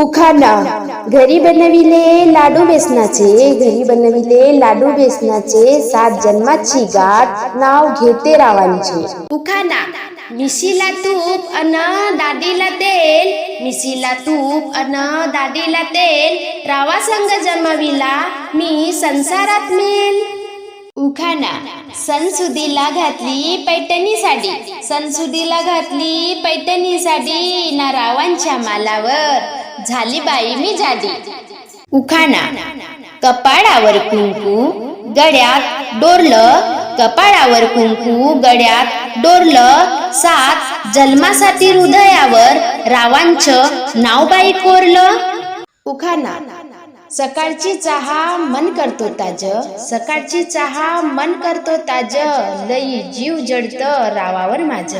उखाणा घरी बनविले लाडू बेसनाचे घरी बनविले लाडू बेसनाचे सात जन्माची गाठ नाव घेते रावांचे. उखाणा मिशीला तूप अन दादीला तेल. मिशीला तूप अन दादीला तेल. रावा संग जमाविला मी संसारात मेल. उखाणा सणसुदीला घातली पैठणी साडी सणसुदीला घातली पैठणी साडी ना रावांच्या मालावर. झाली बाई मी जाडी उखाणा कपाळावर कुंकू गड्यात डोरलं कपाळावर कुंकू गड्यात डोरलं सात जन्मासाठी हृदयावर रावांचं नाव बाई कोरलं. उखाणा सकाळची चहा मन करतो ताज सकाळची चहा मन करतो ताज लई जीव जडत रावावर माझ.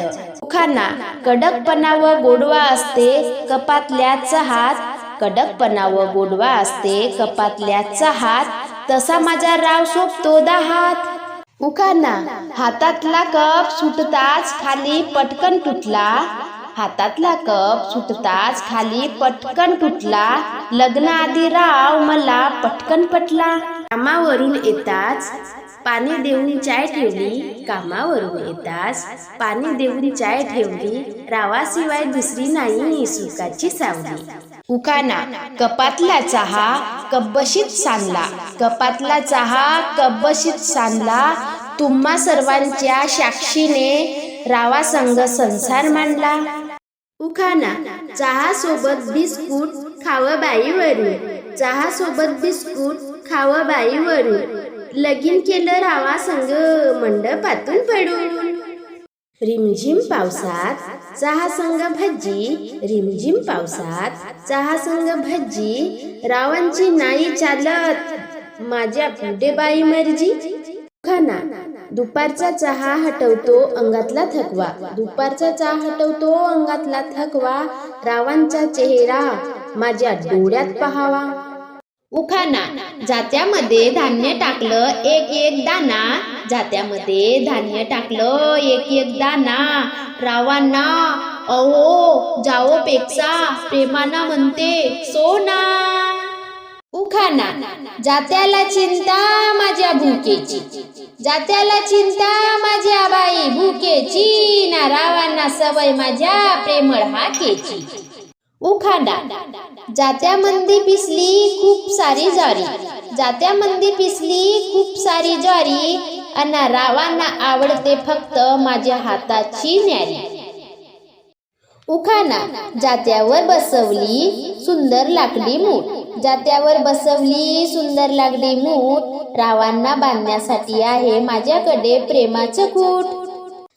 उखाना कडकपणा व गोडवा असते कपातल्या चहात कडकपणा व गोडवा असते कपातल्या चहात तसा माझा राव सोपतो दाहात उखाना हातातला कप सुटताच खाली पटकन तुटला. हातातला कप सुटताच खाली पटकन तुटला. लग्नाआधी राव मला पटकन पटला. कामावरून येताच पाणी देऊन चाय ठेवली कामावरून येताच पाणी देऊन चाय ठेवली रावाशिवाय दुसरी नाही सुखाची सावली. उखाना कपातला चहा कब्बशीत सांडला. कपातला चहा कब्बशीत सांडला. तुम्हा सर्वांच्या साक्षीने रावा संग संसार मांडला. उखाना चहा सोबत बिस्कुट खाव बाईवरून चहा सोबत बिस्कुट खाव बाईवरून लगीन केलं रावा संग मंडपातून पडून. रिमझिम पावसात चहा संग भज्जी रिमझिम पावसात चहा संग भज्जी रावांची नाही चालत माझ्या पुढे बाई मर्जी. खाना दुपारचा चहा हटवतो अंगातला थकवा दुपारचा चहा हटवतो अंगातला थकवा रावांचा चेहरा माझ्या डोळ्यात पहावा. उखाना जात्यामध्ये धान्य टाकलं एक एक दाना. जात्यामध्ये धान्य टाकलं एक एक दाना. रावांना अहो जाओ पेक्षा प्रेमाना म्हणते सोना. उखाना जात्याला चिंता माझ्या भूकेची. जात्याला चिंता माझ्या बाई भूकेची. ना रावांना सवय माझ्या प्रेमळ हाकेची. उखाडा. जात्यामध्ये पिसली खूप सारी ज्वारी. जात्यामंदी पिसली खूप सारी ज्वारी. अना रावांना आवडते फक्त माझ्या हाताची न्यारी. उखाना जात्यावर बसवली सुंदर लाकडी मूठ. जात्यावर बसवली सुंदर लाकडी मूठ. रावांना बांधण्यासाठी आहे माझ्याकडे प्रेमाचं कूट.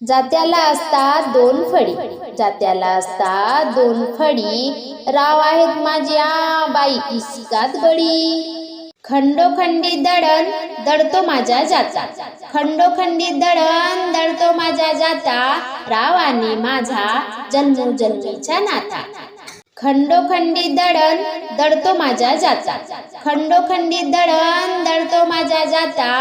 जात्याला असतात दोन फडी जात्याला असतात दोन फडी. राव आहेत माझ्या बाई इसिकात गडी खंडोखंडी दडण दडतो माझ्या जाता. खंडोखंडी दडण दडतो माझ्या जाता. राव आणि माझा जन्मोजन्मीचा नाता. खंडोखंडी दडण दडतो माझ्या जाता. खंडोखंडी दडण दडतो माझ्या जाता.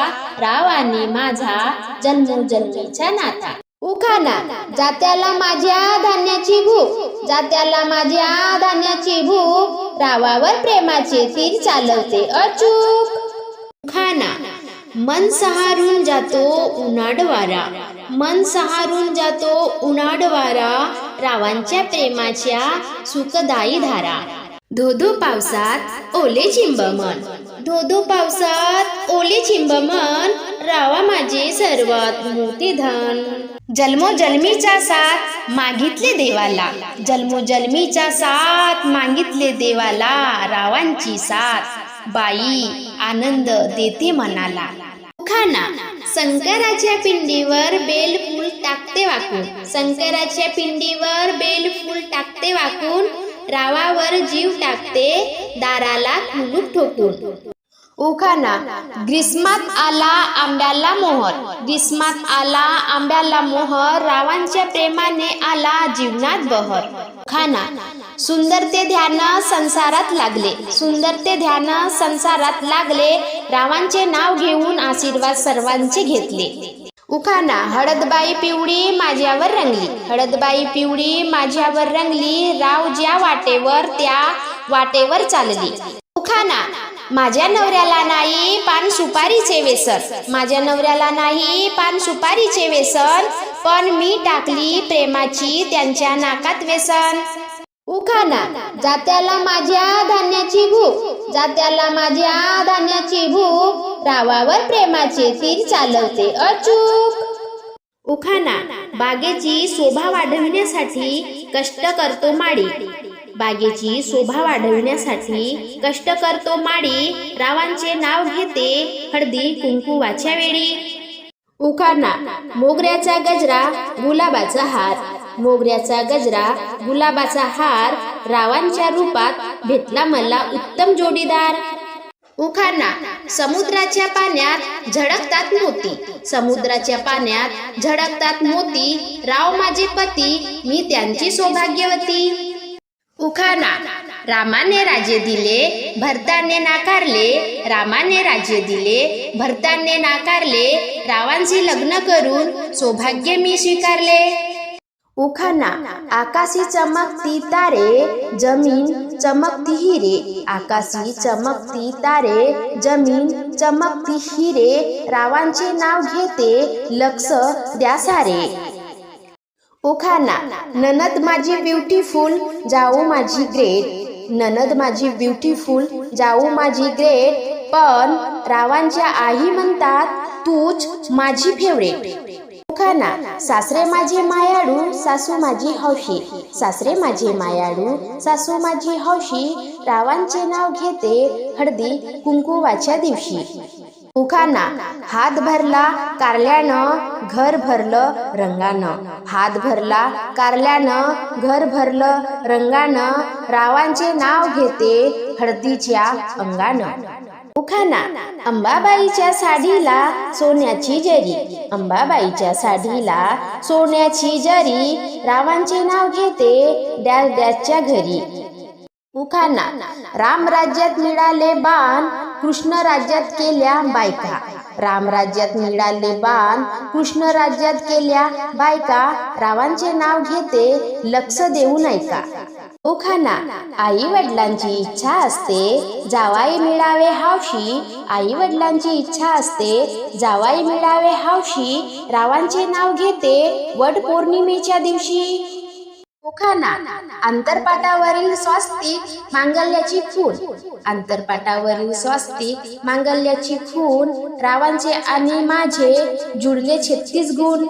रावानी माझा जन्मोजन्मीचा नाता. उखाना जात्याला माझ्या धान्याची भूक जात्याला माझ्या धान्याची भूक रावावर प्रेमाचे तीर चालवते अचूक. उखाना मन सहारून जातो उन्हाड वारा मन सहारून जातो उन्हाड वारा रावांच्या प्रेमाच्या सुखदायी धारा. धोधो पावसात ओले चिंबमन. धोधो पावसात ओले चिंबमन रावा माझे सर्वात मोठे धन. जन्मोजन्मीचा साथ मागितले देवाला. जन्मोजन्मीचा साथ मागितले देवाला रावांची साथ. बाई आनंद देते मनाला. खाना शंकराच्या पिंडीवर बेल फूल टाकते वाकून. शंकराच्या पिंडीवर बेल फूल टाकते वाकून. रावावर जीव टाकते दाराला कुलूप ठोकून. उखाणा ग्रीष्मात आला आंब्याला मोहर. ग्रीष्मात आला आंब्याला मोहर रावांच्या प्रेमाने आला जीवनात बहर. खाना सुंदर ते ध्यान संसारात लागले. सुंदर ते ध्यान संसारात लागले. रावांचे नाव घेऊन आशीर्वाद सर्वांचे घेतले. उखाना हळदबाई पिवळी माझ्यावर रंगली. हळदबाई पिवळी माझ्यावर रंगली. राव ज्या वाटेवर त्या वाटेवर चालली. उखाना माझ्या नवऱ्याला नाही पान सुपारीचे व्यसन माझ्या नवऱ्याला नाही पान सुपारीचे व्यसन पण मी टाकली प्रेमाची त्यांच्या नाकात व्यसन. उखाना जात्याला माझ्या धान्याची भूक. जात्याला माझ्या धान्याची भूक. रावावर प्रेमाचे तीर चालवते अचूक. उखाना बागेची शोभा वाढविण्यासाठी कष्ट करतो माडी. बागेची शोभा वाढविण्यासाठी कष्ट करतो माडी. रावांचे नाव घेते हळदी कुंकुवाच्या वेळी. उखाणा मोगऱ्याचा गजरा गुलाबाचा हार. मोगऱ्याचा गजरा गुलाबाचा हार रावांच्या रूपात भेटला मला उत्तम जोडीदार. उखाणा समुद्राच्या पाण्यात झळकतात मोती. समुद्राच्या पाण्यात झळकतात मोती. राव माझे पती मी त्यांची सौभाग्यवती. उखाणा. रामाने राजे दिले भरताने नाकारले. रामाने राज्य दिले भरताने नाकारले. रावांशी लग्न करून सौभाग्य मी स्वीकारले. उखाना आकाशी चमकती तारे जमीन चमकती हिरे. आकाशी चमकती तारे जमीन चमकती हिरे. रावांचे नाव घेते लक्ष द्या सारे. उखाना ननद माझी ब्युटीफुल जाऊ माझी ग्रेट. ननद माझी ब्युटीफुल जाऊ माझी ग्रेट. पण रावांच्या आई म्हणतात तूच माझी फेवरेट. उखाना सासरे माझे मायाडू सासू माझी हौशी. सासरे माझे मायाडू सासू माझी हौशी. रावांचे नाव घेते हळदी कुंकुवाच्या दिवशी. उखाना हात भरला कारल्यानं घर भरलं रंगानं. हात भरला कारल्यानं घर भरलं रंगानं. रावांचे नाव घेते हळदीच्या अंगानं. उखाना अंबाबाईच्या साडीला सोन्याची जरी. अंबाबाईच्या साडीला सोन्याची जरी. रावांचे नाव घेते डॅश डॅशच्या घरी. उखाना राम राज्यात मिळाले बाण. कृष्ण राज्यात केल्या बायका. राम राज्यात मिळाले बाण कृष्ण राज्यात केल्या बायका. रावांचे नाव घेते लक्ष देऊन ऐका. उखाना आई वडिलांची इच्छा असते जावाई मिळावे हावशी. आई वडिलांची इच्छा असते जावाई मिळावे हावशी. रावांचे नाव घेते वट पौर्णिमेच्या दिवशी. मुखाना अंतरपाटावरील स्वास्तिक मांगल्याची खून अंतरपाटावरील स्वास्तिक मांगल्याची खून रावांचे आणि माझे जुळले छत्तीस गुण.